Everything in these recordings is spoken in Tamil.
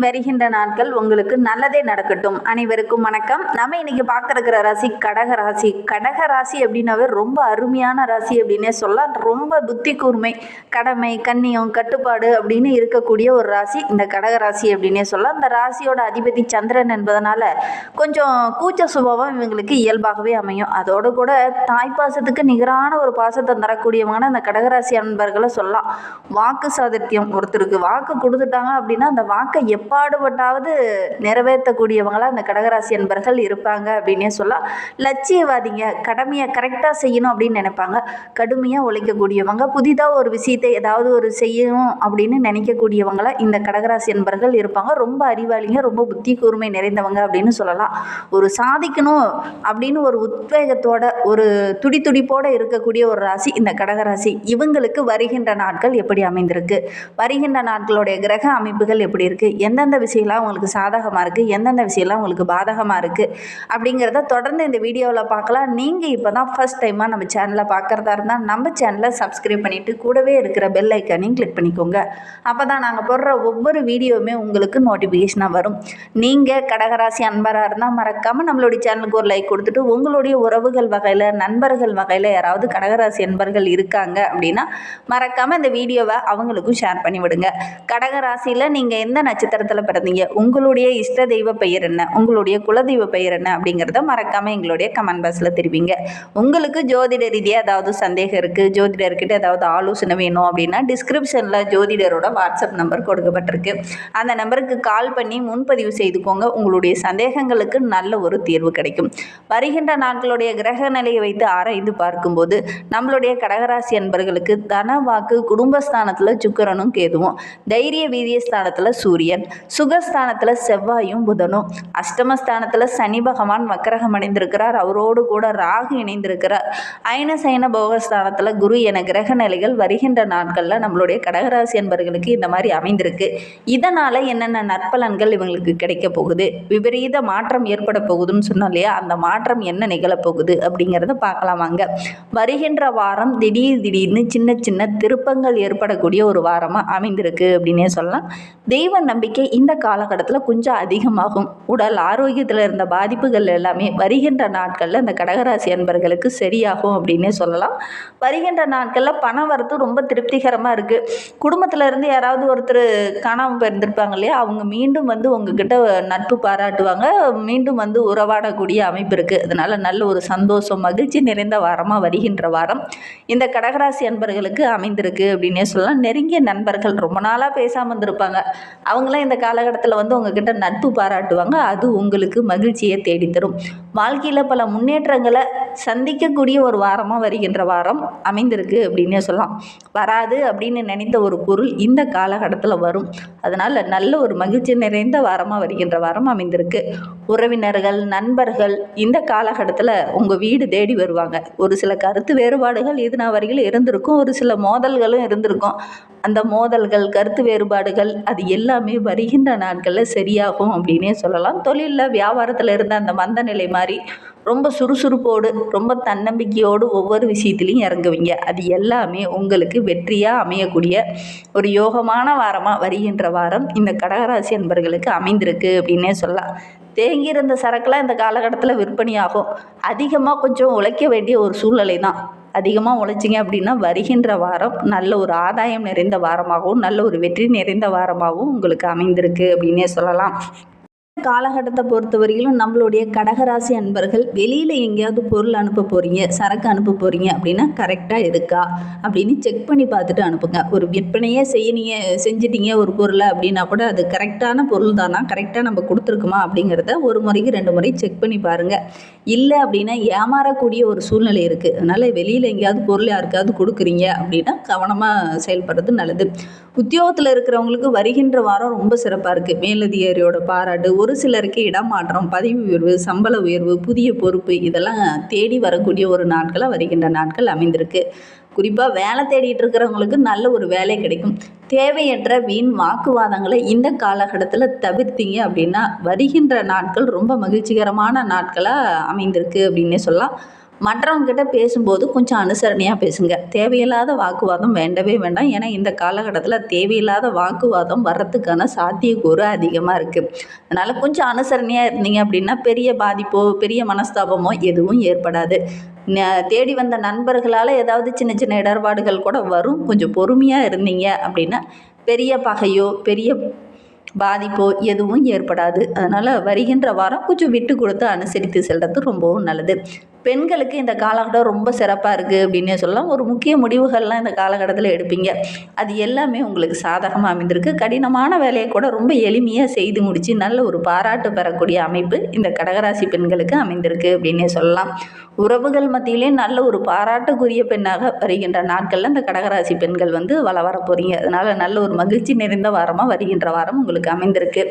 வருகின்ற நாட்கள் உங்களுக்கு நல்லதே நடக்கட்டும். அனைவருக்கும் வணக்கம். நம்ம இன்னைக்கு பார்க்க ராசி கடக ராசி. கடக ராசி அப்படின்னாவே ரொம்ப அருமையான ராசி அப்படின்னே சொல்லலாம். ரொம்ப புத்தி கூர்மை கடமை கண்ணியம் கட்டுப்பாடு அப்படின்னு இருக்கக்கூடிய ஒரு ராசி. இந்த கடக ராசி அப்படின்னே சொல்லலாம். இந்த ராசியோட அதிபதி சந்திரன் என்பதனால கொஞ்சம் கூச்ச சுபாவம் இவங்களுக்கு இயல்பாகவே அமையும். அதோடு கூட தாய்ப்பாசத்துக்கு நிகரான ஒரு பாசத்தை தரக்கூடியவங்கன்னா இந்த கடகராசி அன்பர்களை சொல்லலாம். வாக்கு சாதித்யம் ஒருத்தருக்கு வாக்கு கொடுத்துட்டாங்க அப்படின்னா அந்த வாக்கை எப்பாடுபட்டாவது நிறைவேற்றக்கூடியவங்களா அந்த கடகராசி அன்பர்கள் இருப்பாங்க அப்படின்னே சொல்லலாம். லட்சியவாதிங்க கடமையை கரெக்டாக செய்யணும் அப்படின்னு நினைப்பாங்க. கடுமையாக உழைக்கக்கூடியவங்க புதிதாக ஒரு விஷயத்தை ஏதாவது ஒரு செய்யணும் அப்படின்னு நினைக்கக்கூடியவங்களா இந்த கடகராசி அன்பர்கள் இருப்பாங்க. ரொம்ப அறிவாளிங்க ரொம்ப புத்தி கூர்மை நிறைந்தவங்க அப்படின்னு சொல்லலாம். ஒரு சாதிக்கணும் அப்படின்னு ஒரு உத்வேகத்தோட ஒரு துடி துடிப்போட இருக்கக்கூடிய ஒரு ராசி இந்த கடகராசி. இவங்களுக்கு வருகின்ற நாட்கள் எப்படி அமைந்திருக்கு? வருகின்ற நாட்களுடைய கிரக அமைப்புகள் எப்படி இருக்குது எந்தெந்த விஷயம்லாம் உங்களுக்கு சாதகமாக இருக்குது எந்தெந்த விஷயம்லாம் உங்களுக்கு பாதகமாக இருக்குது அப்படிங்கிறத தொடர்ந்து இந்த வீடியோவில் பார்க்கலாம். நீங்கள் இப்போ தான் ஃபஸ்ட் டைமாக நம்ம சேனலை பார்க்குறதா இருந்தால் நம்ம சேனலை சப்ஸ்கிரைப் பண்ணிவிட்டு கூடவே இருக்கிற பெல் ஐக்கானையும் கிளிக் பண்ணிக்கோங்க. அப்போ தான் நாங்கள் போடுற ஒவ்வொரு வீடியோவுமே உங்களுக்கு நோட்டிஃபிகேஷனாக வரும். நீங்கள் கடகராசி அன்பராக இருந்தால் மறக்காமல் நம்மளுடைய சேனலுக்கு ஒரு லைக் கொடுத்துட்டு உங்களுடைய உறவுகள் வகையில் நண்பர்கள் வகையில் யாராவது கடகராசி அன்பர்கள் இருக்காங்க அப்படின்னா மறக்காமல் இந்த வீடியோவை அவங்களுக்கும் ஷேர் பண்ணிவிடுங்க. கடகராசியில் நீங்கள் எந்த நட்சத்திரத்தில் பிறந்தீங்க. உங்களுடைய இஷ்ட தெய்வ பெயர் என்ன? உங்களுடைய குலதெய்வ பெயர் என்ன? அப்படிங்கிறத மறக்காமல் எங்களுடைய கமெண்ட் பாக்ஸில் தெரிவிங்க. உங்களுக்கு ஜோதிட ரீதியாக ஏதாவது சந்தேகம் இருக்குது ஜோதிடர்கிட்ட ஏதாவது ஆலோசனை வேணும் அப்படின்னா டிஸ்கிரிப்ஷனில் ஜோதிடரோட வாட்ஸ்அப் நம்பர் கொடுக்கப்பட்டிருக்கு. அந்த நம்பருக்கு கால் பண்ணி முன்பதிவு செய்துக்கோங்க. உங்களுடைய சந்தேகங்களுக்கு நல்ல ஒரு தீர்வு கிடைக்கும். வருகின்ற நாட்களுடைய கிரக நிலையை வைத்து ஆராய்ந்து பார்க்கும்போது நம்மளுடைய கடகராசி அன்பர்களுக்கு தன வாக்கு குடும்பஸ்தானத்தில் சுக்கிரனும் கேதுவும் தைரிய வீரிய ஸ்தானத்தில் சூரியன். சுகஸ்தானத்தில் செவ்வாயும் புதனும். அஷ்டமஸ்தானத்தில் சனி பகவான் வக்கரகம் அடைந்திருக்கிறார் அவரோடு கூட ராகு இணைந்திருக்கிறார். அயன சயன போகஸ்தானத்தில் குரு என கிரக நிலைகள் வருகின்ற நாட்களில் நம்மளுடைய கடகராசி என்பர்களுக்கு இந்த மாதிரி அமைந்திருக்கு. இதனால் என்னென்ன நற்பலன்கள் இவங்களுக்கு கிடைக்க போகுது? விபரீத மாற்றம் ஏற்பட போகுதுன்னு சொன்னோம் இல்லையா? அந்த மாற்றம் என்ன நிகழப்போகுது அப்படிங்கிறத பார்க்கலாம் வாங்க. வருகின்ற வாரம் திடீர் திடீர்னு சின்ன சின்ன திருப்பங்கள் ஏற்படக்கூடிய ஒரு வாரமாக அமைந்திருக்கு அப்படின்னே சொல்லலாம். தெய்வ நம்பிக்கை இந்த காலகட்டத்தில் கொஞ்சம் அதிகமாகும். உடல் ஆரோக்கியத்தில் இருந்த பாதிப்புகள் எல்லாமே வருகின்ற நாட்களில் இந்த கடகராசி அன்பர்களுக்கு சரியாகும் அப்படின்னே சொல்லலாம். வருகின்ற நாட்களில் பணம் வரத்து ரொம்ப திருப்திகரமாக இருக்குது குடும்பத்தில் இருந்து யாராவது ஒருத்தர் காணாமல் போயிருந்திருப்பாங்க இல்லையா? அவங்க மீண்டும் வந்து உங்ககிட்ட நட்பு பாராட்டுவாங்க. மீண்டும் வந்து உறவாடக்கூடிய அமைப்பு இருக்குது அதனால் நல்ல ஒரு சந்தோஷம் மகிழ்ச்சி நிறைந்த வாரமாக வருகின்ற வாரம் இந்த கடகராசி அன்பர்களுக்கு அமைந்திருக்கு அப்படின்னே சொல்லலாம். நெருங்கிய நண்பர்கள் ரொம்ப நாளாக பேசாமல் இருந்திருப்பாங்க. அவங்களாம் இந்த காலகட்டத்தில் வந்து உங்ககிட்ட நட்பு பாராட்டுவாங்க. அது உங்களுக்கு மகிழ்ச்சியை தேடித்தரும். வாழ்க்கையில் பல முன்னேற்றங்களை சந்திக்கக்கூடிய ஒரு வாரமாக வருகின்ற வாரம் அமைந்திருக்கு அப்படின்னே சொல்லலாம். வராது அப்படின்னு நினைத்த ஒரு பொருள் இந்த காலகட்டத்தில் வரும். அதனால் நல்ல ஒரு மகிழ்ச்சி நிறைந்த வாரமாக வருகின்ற வாரம் அமைந்திருக்கு. உறவினர்கள் நண்பர்கள் இந்த காலகட்டத்தில் உங்கள் வீடு தேடி வருவாங்க. ஒரு சில கருத்து வேறுபாடுகள் இது நான் வரையில் இருந்திருக்கும். ஒரு சில மோதல்களும் இருந்திருக்கும். அந்த மோதல்கள் கருத்து வேறுபாடுகள் அது எல்லாமே வருகின்ற நாட்களில் சரியாகும் அப்படின்னே சொல்லலாம். தொழிலில் வியாபாரத்தில் இருந்த அந்த மந்த நிலை மாதிரி ரொம்ப சுறுசுறுப்போடு ரொம்ப தன்னம்பிக்கையோடு ஒவ்வொரு விஷயத்துலையும் இறங்குவீங்க. அது எல்லாமே உங்களுக்கு வெற்றியாக அமையக்கூடிய ஒரு யோகமான வாரமாக வருகின்ற வாரம் இந்த கடகராசி அன்பர்களுக்கு அமைந்திருக்கு அப்படின்னே சொல்லலாம். தேங்கியிருந்த சரக்குலாம் இந்த காலகட்டத்தில் விற்பனையாகும். அதிகமாக கொஞ்சம் உழைக்க வேண்டிய ஒரு சூழ்நிலை தான் அதிகமாக உழைச்சிங்க அப்படின்னா வருகின்ற வாரம் நல்ல ஒரு ஆதாயம் நிறைந்த வாரமாகவும் நல்ல ஒரு வெற்றி நிறைந்த வாரமாகவும் உங்களுக்கு அமைந்திருக்கு அப்படின்னே சொல்லலாம். காலகட்டத்தை பொறுத்த வரையிலும் நம்மளுடைய கடகராசி அன்பர்கள் வெளியில் எங்கேயாவது பொருள் அனுப்ப போகிறீங்க சரக்கு அனுப்ப போகிறீங்க அப்படின்னா கரெக்டாக இருக்கா? அப்படின்னு செக் பண்ணி பார்த்துட்டு அனுப்புங்க. ஒரு விற்பனையே செய்ய நீங்கள் செஞ்சிட்டீங்க ஒரு பொருளை அப்படின்னா கூட அது கரெக்டான பொருள் தானா? கரெக்டாக நம்ம கொடுத்துருக்குமா அப்படிங்கிறத ஒரு முறைக்கு ரெண்டு முறை செக் பண்ணி பாருங்கள் இல்லை அப்படின்னா ஏமாறக்கூடிய ஒரு சூழ்நிலை இருக்குது அதனால் வெளியில் எங்கேயாவது பொருள் யாருக்காவது கொடுக்குறீங்க அப்படின்னா கவனமாக செயல்படுறது நல்லது. உத்தியோகத்தில் இருக்கிறவங்களுக்கு வருகின்ற வாரம் ரொம்ப சிறப்பாக இருக்குது மேலதிகாரியோட பாராட்டு ஒரு ஒரு சிலருக்கு இடமாற்றம் பதவி உயர்வு சம்பள உயர்வு புதிய பொறுப்பு இதெல்லாம் தேடி வரக்கூடிய ஒரு நாட்களாக வருகின்ற நாட்கள் அமைந்திருக்கு. குறிப்பாக வேலை தேடிட்டு இருக்கிறவங்களுக்கு நல்ல ஒரு வேலை கிடைக்கும். தேவையற்ற வீண் வாக்குவாதங்களை இந்த காலகட்டத்தில் தவிர்த்தீங்க அப்படின்னா வருகின்ற நாட்கள் ரொம்ப மகிழ்ச்சிகரமான நாட்களாக அமைந்திருக்கு அப்படின்னே சொல்லலாம். மற்றவங்ககிட்ட பேசும்போது கொஞ்சம் அனுசரணையாக பேசுங்க. தேவையில்லாத வாக்குவாதம் வேண்டவே வேண்டாம். ஏன்னா இந்த காலகட்டத்தில் தேவையில்லாத வாக்குவாதம் வர்றதுக்கான சாத்தியக்கூறு அதிகமாக இருக்குது அதனால் கொஞ்சம் அனுசரணையாக இருந்தீங்க அப்படின்னா பெரிய பாதிப்போ பெரிய மனஸ்தாபமோ எதுவும் ஏற்படாது. தேடி வந்த நண்பர்களால் ஏதாவது சின்ன சின்ன இடர்பாடுகள் கூட வரும். கொஞ்சம் பொறுமையாக இருந்தீங்க அப்படின்னா பெரிய பகையோ பெரிய பாதிப்போ எதுவும் ஏற்படாது. அதனால் வருகின்ற வாரம் கொஞ்சம் விட்டு கொடுத்து அனுசரித்து செல்வது ரொம்பவும் நல்லது. பெண்களுக்கு இந்த காலகட்டம் ரொம்ப சிறப்பாக இருக்குது அப்படின்னே சொல்லலாம். ஒரு முக்கிய முடிவுகள்லாம் இந்த காலகட்டத்தில் எடுப்பீங்க. அது எல்லாமே உங்களுக்கு சாதகமாக அமைந்திருக்கு. கடினமான வேலையை கூட ரொம்ப எளிமையாக செய்து முடித்து நல்ல ஒரு பாராட்டு பெறக்கூடிய அமைப்பு இந்த கடகராசி பெண்களுக்கு அமைந்திருக்கு அப்படின்னே சொல்லலாம். உறவுகள் மத்தியிலே நல்ல ஒரு பாராட்டுக்குரிய பெண்ணாக வருகின்ற நாட்களில் இந்த கடகராசி பெண்கள் வந்து வள வர போகிறீங்க அதனால் நல்ல ஒரு மகிழ்ச்சி நிறைந்த வாரமாக வருகின்ற வாரம் உங்களுக்கு அமைந்திருக்கு.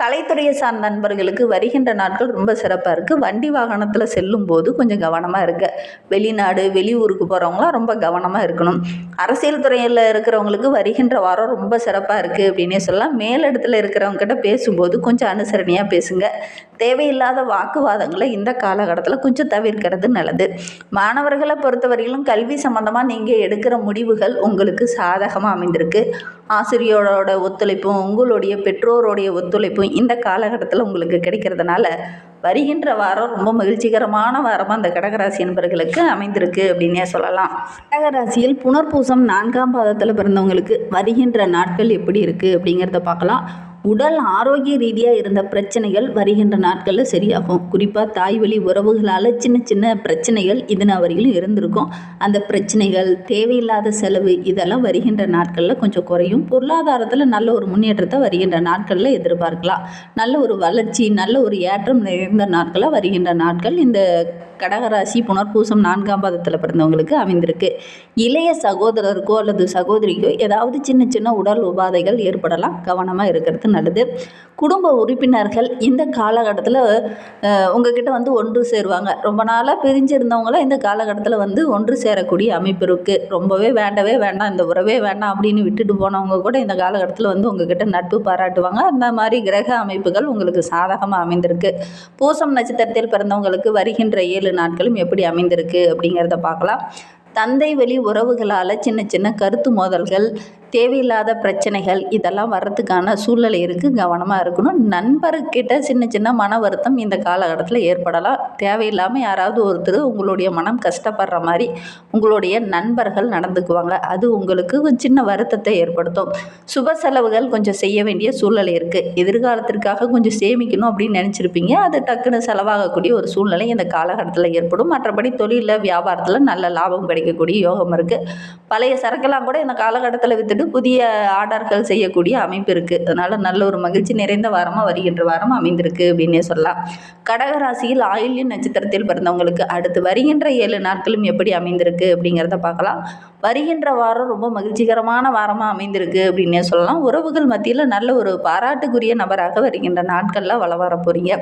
கலைத்துறையை சார்ந்த நண்பர்களுக்கு வருகின்ற நாட்கள் ரொம்ப சிறப்பாக இருக்குது வண்டி வாகனத்தில் செல்லும் போது கொஞ்சம் கவனமாக இருக்க. வெளிநாடு வெளியூருக்கு போகிறவங்களாம் ரொம்ப கவனமாக இருக்கணும். அரசியல் துறையில் இருக்கிறவங்களுக்கு வருகின்ற வாரம் ரொம்ப சிறப்பாக இருக்குது அப்படின்னே சொல்லலாம். மேலிடத்தில் இருக்கிறவங்க கிட்ட பேசும்போது கொஞ்சம் அனுசரணையாக பேசுங்க. தேவையில்லாத வாக்குவாதங்களை இந்த காலகட்டத்தில் கொஞ்சம் தவிர்க்கிறது நல்லது. மாணவர்களை பொறுத்தவரையிலும் கல்வி சம்மந்தமாக நீங்கள் எடுக்கிற முடிவுகள் உங்களுக்கு சாதகமாக அமைந்திருக்கு. ஆசிரியரோட ஒத்துழைப்பும் உங்களுடைய பெற்றோருடைய ஒத்துழைப்பும் இந்த காலகட்டத்தில் உங்களுக்கு கிடைக்கிறதுனால வருகின்ற வாரம் ரொம்ப மகிழ்ச்சிகரமான வாரமாக அந்த கடகராசி என்பர்களுக்கு அமைந்திருக்கு அப்படின்னே சொல்லலாம். கடகராசியில் புனர்பூசம் நான்காம் பாதத்தில் பிறந்தவங்களுக்கு வருகின்ற நாட்கள் எப்படி இருக்குது அப்படிங்கிறத பார்க்கலாம். உடல் ஆரோக்கிய ரீதியாக இருந்த பிரச்சனைகள் வருகின்ற நாட்களில் சரியாகும். குறிப்பாக தாய்வழி உறவுகளால் சின்ன சின்ன பிரச்சனைகள் இதுனா வரையிலும் இருந்திருக்கும். அந்த பிரச்சனைகள் தேவையில்லாத செலவு இதெல்லாம் வருகின்ற நாட்களில் கொஞ்சம் குறையும். பொருளாதாரத்தில் நல்ல ஒரு முன்னேற்றத்தை வருகின்ற நாட்களில் எதிர்பார்க்கலாம். நல்ல ஒரு வளர்ச்சி நல்ல ஒரு ஏற்றம் நிறைந்த நாட்களாக வருகின்ற நாட்கள் இந்த கடகராசி புனர்பூசம் நான்காம் பாதத்தில் பிறந்தவங்களுக்கு அமைந்திருக்கு. இளைய சகோதரருக்கோ அல்லது சகோதரிக்கோ ஏதாவது சின்ன சின்ன உடல் உபாதைகள் ஏற்படலாம். கவனமாக இருக்கிறது நல்லது. குடும்ப உறுப்பினர்கள் இந்த காலகட்டத்தில் உங்ககிட்ட வந்து ஒன்று சேருவாங்க. ரொம்ப நாளாக பிரிஞ்சிருந்தவங்களாம் இந்த காலகட்டத்தில் வந்து ஒன்று சேரக்கூடிய அமைப்பு இருக்குது ரொம்பவே வேண்டவே வேண்டாம் இந்த உறவே வேண்டாம் அப்படின்னு விட்டுட்டு போனவங்க கூட இந்த காலகட்டத்தில் வந்து உங்ககிட்ட நட்பு பாராட்டுவாங்க. அந்த மாதிரி கிரக அமைப்புகள் உங்களுக்கு சாதகமாக அமைந்திருக்கு. பூசம் நட்சத்திரத்தில் பிறந்தவங்களுக்கு வருகின்ற ஏழு நாட்களும் எப்படி அமைந்திருக்கு அப்படிங்கிறத பார்க்கலாம். தந்தை வழி உறவுகளால் சின்ன சின்ன கருத்து மோதல்கள் தேவையில்லாத பிரச்சனைகள் இதெல்லாம் வர்றதுக்கான சூழ்நிலை இருக்குது கவனமாக இருக்கணும். நண்பர்கிட்ட சின்ன சின்ன மன வருத்தம் இந்த காலகட்டத்தில் ஏற்படலாம். தேவையில்லாமல் யாராவது ஒருத்தர் உங்களுடைய மனம் கஷ்டப்படுற மாதிரி உங்களுடைய நண்பர்கள் நடந்துக்குவாங்க. அது உங்களுக்கு சின்ன வருத்தத்தை ஏற்படுத்தும். சுப செலவுகள் கொஞ்சம் செய்ய வேண்டிய சூழ்நிலை இருக்குது எதிர்காலத்திற்காக கொஞ்சம் சேமிக்கணும் அப்படின்னு நினச்சிருப்பீங்க. அது டக்குன்னு செலவாகக்கூடிய ஒரு சூழ்நிலை இந்த காலகட்டத்தில் ஏற்படும். மற்றபடி தொழிலில் வியாபாரத்தில் நல்ல லாபம் கிடைக்கக்கூடிய யோகம் இருக்குது பழைய சரக்கெல்லாம் கூட இந்த காலகட்டத்தில் விற்றுட்டு புதிய ஆர்டர்கள் செய்யக்கூடிய அமைப்பு இருக்குது அதனால் நல்ல ஒரு மகிழ்ச்சி நிறைந்த வாரமாக வருகின்ற வாரம் அமைந்திருக்கு அப்படின்னே சொல்லலாம். கடகராசியில் ஆயில்ய நட்சத்திரத்தில் பிறந்தவங்களுக்கு அடுத்து வருகின்ற ஏழு நாட்களும் எப்படி அமைந்திருக்கு அப்படிங்கிறத பார்க்கலாம். வருகின்ற வாரம் ரொம்ப மகிழ்ச்சிகரமான வாரமாக அமைந்திருக்கு அப்படின்னே சொல்லலாம். உறவுகள் மத்தியில் நல்ல ஒரு பாராட்டுக்குரிய நபராக வருகின்ற நாட்களில் வள வர போகிறீங்க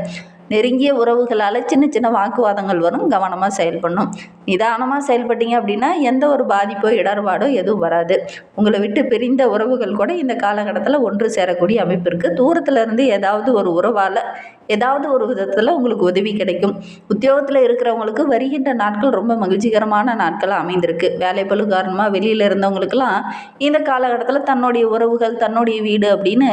நெருங்கிய உறவுகளால் சின்ன சின்ன வாக்குவாதங்கள் வரும் கவனமாக செயல்படணும். நிதானமாக செயல்பட்டீங்க அப்படின்னா எந்த ஒரு பாதிப்போ இடர்பாடோ எதுவும் வராது. உங்களை விட்டு பிரிந்த உறவுகள் கூட இந்த காலகட்டத்தில் ஒன்று சேரக்கூடிய அமைப்பு இருக்குது தூரத்தில் இருந்து ஏதாவது ஒரு உறவால் ஏதாவது ஒரு விதத்தில் உங்களுக்கு உதவி கிடைக்கும். உத்தியோகத்தில் இருக்கிறவங்களுக்கு வருகின்ற நாட்கள் ரொம்ப மகிழ்ச்சிகரமான நாட்களாக அமைந்திருக்கு. வேலைப்பளு காரணமாக வெளியில் இருந்தவங்களுக்கெல்லாம் இந்த காலகட்டத்தில் தன்னுடைய உறவுகள் தன்னுடைய வீடு அப்படின்னு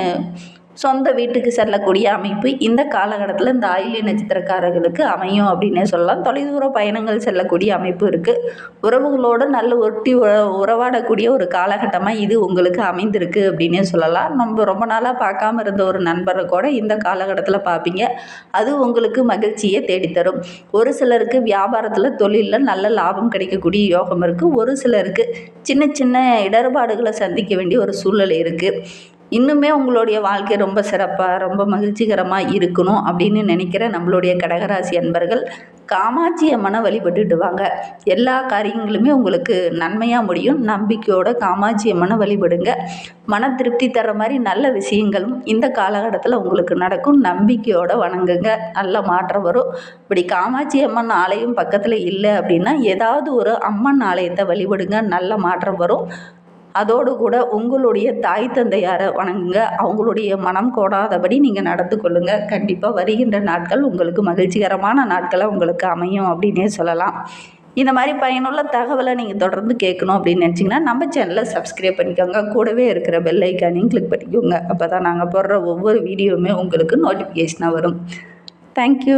சொந்த வீட்டுக்கு செல்லக்கூடிய அமைப்பு இந்த காலகட்டத்தில் இந்த ஆயில்ய நட்சத்திரக்காரர்களுக்கு அமையும் அப்படின்னே சொல்லலாம். தொலைதூர பயணங்கள் செல்லக்கூடிய அமைப்பு இருக்குது உறவுகளோடு நல்ல ஒட்டி உற- உறவாடக்கூடிய ஒரு காலகட்டமாக இது உங்களுக்கு அமைந்திருக்கு அப்படின்னே சொல்லலாம். நம்ம ரொம்ப நாளாக பார்க்காம இருந்த ஒரு நண்பரை கூட இந்த காலகட்டத்தில் பார்ப்பீங்க. அது உங்களுக்கு மகிழ்ச்சியை தேடித்தரும். ஒரு சிலருக்கு வியாபாரத்தில் தொழிலில் நல்ல லாபம் கிடைக்கக்கூடிய யோகம் இருக்குது ஒரு சிலருக்கு சின்ன சின்ன இடர்பாடுகளை சந்திக்க வேண்டிய ஒரு சூழ்நிலை இருக்குது இன்னுமே உங்களுடைய வாழ்க்கை ரொம்ப சிறப்பாக ரொம்ப மகிழ்ச்சிகரமாக இருக்கணும் அப்படின்னு நினைக்கிற நம்மளுடைய கடகராசி அன்பர்கள் காமாட்சி அம்மனை வழிபட்டுட்டு வாங்க. எல்லா காரியங்களுமே உங்களுக்கு நன்மையாக முடியும். நம்பிக்கையோட காமாட்சி அம்மனை வழிபடுங்க. மன திருப்தி தர மாதிரி நல்ல விஷயங்களும் இந்த காலகட்டத்தில் உங்களுக்கு நடக்கும். நம்பிக்கையோட வணங்குங்க. நல்ல மாற்றம் வரும். இப்படி காமாட்சி அம்மன் ஆலயம் பக்கத்தில் இல்லை அப்படின்னா ஏதாவது ஒரு அம்மன் ஆலயத்தை வழிபடுங்க. நல்ல மாற்றம் வரும். அதோடு கூட உங்களுடைய தாய் தந்தையாரை வணங்குங்க. அவங்களுடைய மனம் கோடாதபடி நீங்கள் நடந்து கொள்ளுங்கள் கண்டிப்பாக வருகின்ற நாட்கள் உங்களுக்கு மகிழ்ச்சிகரமான நாட்களாக உங்களுக்கு அமையும் அப்படின்னே சொல்லலாம். இந்த மாதிரி பயனுள்ள தகவலை நீங்கள் தொடர்ந்து கேட்கணும் அப்படின்னு நினச்சிங்கன்னா நம்ம சேனலை சப்ஸ்கிரைப் பண்ணிக்கோங்க. கூடவே இருக்கிற பெல் ஐக்கானையும் கிளிக் பண்ணிக்கோங்க. அப்போ தான் நாங்கள் போடுற ஒவ்வொரு வீடியோவுமே உங்களுக்கு நோட்டிஃபிகேஷனாக வரும். தேங்க்யூ